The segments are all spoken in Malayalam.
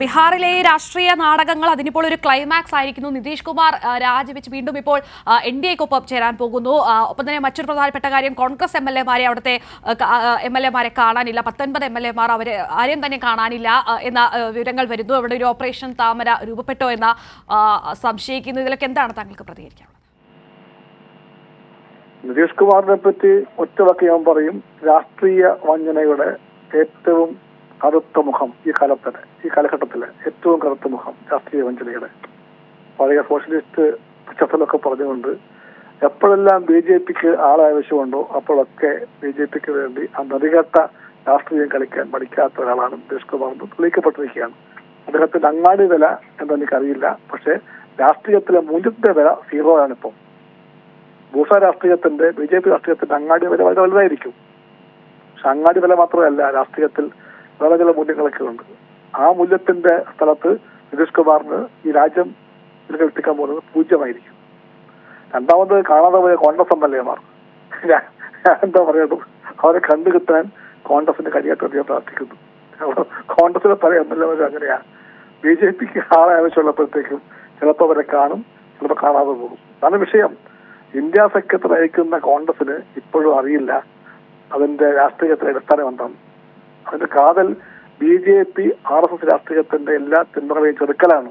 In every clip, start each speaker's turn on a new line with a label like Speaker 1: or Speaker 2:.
Speaker 1: ബീഹാറിലെ രാഷ്ട്രീയ നാടകങ്ങൾ അതിനിപ്പോൾ ഒരു ക്ലൈമാക്സ് ആയിരിക്കുന്നു. നിതീഷ് കുമാർ രാജിവെച്ച് വീണ്ടും ഇപ്പോൾ എൻ ഡി എക്കൊപ്പം ചേരാൻ പോകുന്നു. ഒപ്പം തന്നെ മറ്റൊരു പ്രധാനപ്പെട്ട കാര്യം കോൺഗ്രസ് എം എൽ എമാരെ അവിടുത്തെ എം എൽ എമാരെ കാണാനില്ല. പത്തൊൻപത് എം എൽ എമാർ അവരെ ആരെയും തന്നെ കാണാനില്ല എന്ന വിവരങ്ങൾ വരുന്നു. അവിടെ ഒരു ഓപ്പറേഷൻ താമര രൂപപ്പെട്ടോ എന്ന സംശയിക്കുന്നു. ഇതിലൊക്കെ എന്താണ് താങ്കൾക്ക് പ്രതികരിക്കാനുള്ളത്?
Speaker 2: നിതീഷ് കുമാറിനെ പറ്റി ഒറ്റവാക്ക് ഞാൻ പറയും. രാഷ്ട്രീയ വഞ്ചനയുടെ ഏറ്റവും കറുത്ത മുഖം ഈ കാലത്തിന് ഈ കാലഘട്ടത്തിലെ ഏറ്റവും കറുത്ത മുഖം രാഷ്ട്രീയ വഞ്ചനയുടെ. പഴയ സോഷ്യലിസ്റ്റ് പശ്ചാത്തലമൊക്കെ പറഞ്ഞുകൊണ്ട് എപ്പോഴെല്ലാം ബി ജെ പിക്ക് ആളാവശ്യമുണ്ടോ അപ്പോഴൊക്കെ ബി ജെ പിക്ക് വേണ്ടി ആ നദികെട്ട രാഷ്ട്രീയം കളിക്കാൻ പഠിക്കാത്ത ഒരാളാണ് നിതീഷ് കുമാർ എന്ന് തെളിയിക്കപ്പെട്ടിരിക്കുകയാണ്. അദ്ദേഹത്തിന്റെ അങ്ങാടി വില എന്തെനിക്കറിയില്ല പക്ഷേ രാഷ്ട്രീയത്തിലെ മൂല്യത്തിന്റെ വില സീറോ ആണിപ്പം. ഭൂഷ രാഷ്ട്രീയത്തിന്റെ ബി ജെ പി രാഷ്ട്രീയത്തിന്റെ അങ്ങാടി വില വളരെ വലുതായിരിക്കും. പക്ഷെ അങ്ങാടി വില മാത്രമല്ല രാഷ്ട്രീയത്തിൽ വേറെ ചില മൂല്യങ്ങളൊക്കെ ഉണ്ട്. ആ മൂല്യത്തിന്റെ സ്ഥലത്ത് നിതീഷ് കുമാറിന് ഈ രാജ്യം ഇതിൽ എത്തിക്കാൻ പോകുന്നത് പൂജ്യമായിരിക്കും. രണ്ടാമത് കാണാതെ പോയ കോൺഗ്രസ് എം എൽ എമാർ ഞാൻ എന്താ പറയുന്നത് അവരെ കണ്ടു കിട്ടാൻ കോൺഗ്രസിന്റെ കഴിയാത്ത ഞാൻ പ്രാർത്ഥിക്കുന്നു. കോൺഗ്രസിലെ പല എം എൽ എമാരും അങ്ങനെയാ. ബി ജെ പിക്ക് ആളെ ആവശ്യമുള്ളപ്പോഴത്തേക്കും ചിലപ്പോൾ അവരെ കാണും ചിലപ്പോൾ കാണാതെ പോകും. അതാണ് വിഷയം. ഇന്ത്യ സഖ്യത്തിൽ നയിക്കുന്ന കോൺഗ്രസിന് ഇപ്പോഴും അറിയില്ല. അതിന്റെ രാഷ്ട്രീയത്തിന്റെ അടിസ്ഥാനം എന്താണ് അതിന്റെ കാതൽ B J P R S S രാഷ്ട്രീയത്തിന്റെ എല്ലാ പിന്തുണയും ചെറുക്കലാണ്.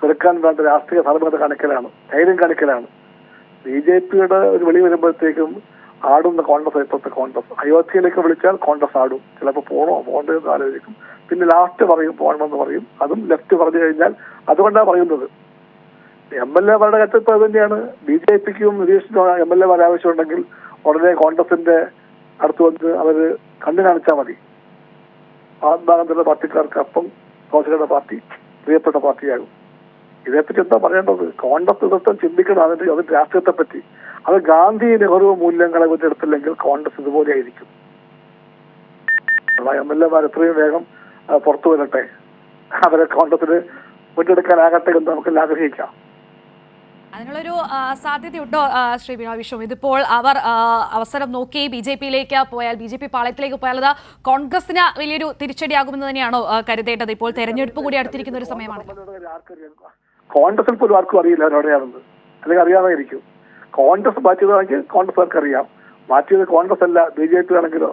Speaker 2: ചെറുക്കാൻ വേണ്ട രാഷ്ട്രീയ ധാർമ്മികത കാണിക്കലാണ് ധൈര്യം കാണിക്കലാണ്. ബി ജെ പിയുടെ ഒരു വെളി വരുമ്പോഴത്തേക്കും ആടുന്ന കോൺഗ്രസ് ഇപ്പോഴത്തെ കോൺഗ്രസ്. അയോധ്യയിലേക്ക് വിളിച്ചാൽ കോൺഗ്രസ് ആടും. ചിലപ്പോൾ പോണോ പോകേണ്ടതെന്ന് ആലോചിക്കും. പിന്നെ ലാസ്റ്റ് പറയും പോകണമെന്ന് പറയും. അതും ലെഫ്റ്റ് പറഞ്ഞു കഴിഞ്ഞാൽ അതുകൊണ്ടാണ് പറയുന്നത്. എം എൽ എമാരുടെ കാര്യത്തിൽ അത് തന്നെയാണ് ബി ജെ പിക്കും നിതീഷിനും എം എൽ എമാർ ആവശ്യമുണ്ടെങ്കിൽ ഉടനെ കോൺഗ്രസിന്റെ അടുത്ത് വന്ന് അവർ കണ്ണു കാണിച്ചാൽ മതി. മഹാത്മാഗാന്ധിയുടെ പാർട്ടിക്കാർക്ക് അപ്പം കോൺഗ്രസിന്റെ പാർട്ടി പ്രിയപ്പെട്ട പാർട്ടിയാകും. ഇതേപ്പറ്റി എന്താ പറയേണ്ടത്? കോൺഗ്രസ് നേതൃത്വം ചിന്തിക്കണം അതിന്റെ അതിന്റെ രാഷ്ട്രീയത്തെ പറ്റി അത് ഗാന്ധി നെഹ്റു മൂല്യങ്ങളെ മുന്നെടുത്തില്ലെങ്കിൽ കോൺഗ്രസ് ഇതുപോലെ ആയിരിക്കും. എം എൽ എമാർ എത്രയും വേഗം പുറത്തു വരട്ടെ. അവരെ കോൺഗ്രസിന് മുന്നെടുക്കാനാകട്ടെ എന്ന് നമുക്ക് ആഗ്രഹിക്കാം.
Speaker 1: അതിനുള്ളൊരു സാധ്യതയുണ്ടോ ശ്രീ ബിനോയ് വിശ്വം? ഇതിപ്പോൾ അവർ അവസരം നോക്കി ബി ജെ പിയിലേക്ക് പോയാൽ ബി ജെ പി പാളയത്തിലേക്ക് പോയാൽ അത് കോൺഗ്രസിന് വലിയൊരു തിരിച്ചടിയാകുമെന്ന് തന്നെയാണോ കരുതേണ്ടത്? ഇപ്പോൾ തെരഞ്ഞെടുപ്പ് കൂടി അടുത്തിരിക്കുന്ന ഒരു സമയമാണ്.
Speaker 2: കോൺഗ്രസിൽ പോലും ആർക്കും അറിയില്ല അവരവിടെയാണെന്ന് അല്ലെങ്കിൽ അറിയാമായിരിക്കും കോൺഗ്രസ് മാറ്റിയതാണെങ്കിൽ കോൺഗ്രസ്സുകാർക്ക് അറിയാം മാറ്റിയത് കോൺഗ്രസ് അല്ല ബി ജെ പി ആണെങ്കിലോ.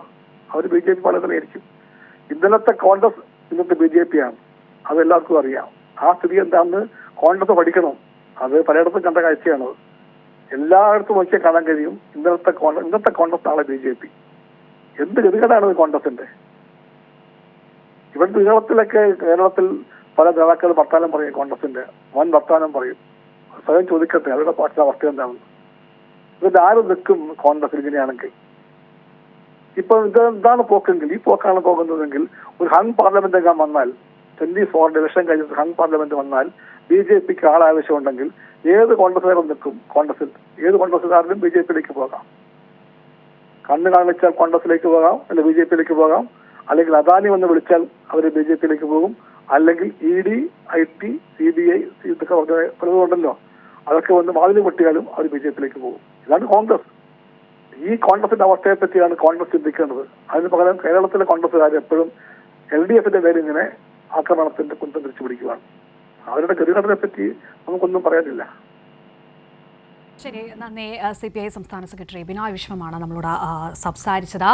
Speaker 2: അവർ ബി ജെ പി പാളയത്തിലായിരിക്കും ഇന്നലത്തെ കോൺഗ്രസ് ഇന്നത്തെ ബി ജെ പി ആണ്. അതെല്ലാവർക്കും അറിയാം. ആ സ്ഥിതി എന്താണെന്ന് കോൺഗ്രസ് പഠിക്കണം. അത് പലയിടത്തും കണ്ട കാഴ്ചയാണ്. എല്ലായിടത്തും നോക്കിയാൽ കാണാൻ കഴിയും. ഇന്നത്തെ ഇന്നത്തെ കോൺഗ്രസ് നാളെ ബി ജെ പി. എന്ത് ഗതികേടാണ് കോൺഗ്രസിന്റെ? ഇവിടെ കേരളത്തിലൊക്കെ കേരളത്തിൽ പല നേതാക്കൾ വർത്താനം പറയും കോൺഗ്രസിന്റെ. വൻ വർത്താനം പറയും. സ്വയം ചോദിക്കട്ടെ അവരുടെ പാർട്ടിയുടെ അവസ്ഥ എന്താണെന്ന് ഇവരുടെ ആരും നിൽക്കും കോൺഗ്രസ് ഇങ്ങനെയാണെങ്കിൽ? ഇപ്പൊ ഇത് എന്താണ് പോക്കെങ്കിൽ ഈ പോക്കാണ് പോകുന്നതെങ്കിൽ ഒരു ഹൺ പാർലമെന്റ് എങ്ങാൻ വന്നാൽ ട്വന്റി ഫോർ ഇലക്ഷൻ കഴിഞ്ഞിട്ട് ഹങ് പാർലമെന്റ് വന്നാൽ ബി ജെ പിക്ക് ആളാവശ്യമുണ്ടെങ്കിൽ ഏത് കോൺഗ്രസ്സുകാരും നിൽക്കും. കോൺഗ്രസിൽ ഏത് കോൺഗ്രസ്സുകാരനും ബി ജെ പിയിലേക്ക് പോകാം. കണ്ണ് കാണിച്ചാൽ കോൺഗ്രസിലേക്ക് പോകാം അല്ലെങ്കിൽ ബി ജെ പിയിലേക്ക് പോകാം. അല്ലെങ്കിൽ അദാനി വന്ന് വിളിച്ചാൽ അവർ ബി ജെ പിയിലേക്ക് പോകും. അല്ലെങ്കിൽ E D I T C B I ഇതൊക്കെ പലതുണ്ടല്ലോ അതൊക്കെ വന്ന് വാതിൽ പൊട്ടിയാലും അവർ ബി ജെ പിയിലേക്ക് പോകും. ഇതാണ് കോൺഗ്രസ്. ഈ കോൺഗ്രസിന്റെ അവസ്ഥയെ പറ്റിയാണ് കോൺഗ്രസ് ചിന്തിക്കേണ്ടത്. അതിന് പകരം കേരളത്തിലെ കോൺഗ്രസ്സുകാർ എപ്പോഴും എൽ ഡി എഫിന്റെ പേര് ഇങ്ങനെ ആക്രമണത്തിന്റെ കുന്തം തിരിച്ചു പിടിക്കുവാണ് അവരുടെ ഗതികടനെ പറ്റി നമുക്കൊന്നും പറയാനില്ല.
Speaker 1: ശരി നന്ദി സി പി ഐ സംസ്ഥാന സെക്രട്ടറി ബിനോയ് വിശ്വമാണ് നമ്മളോട് സംസാരിച്ചത്.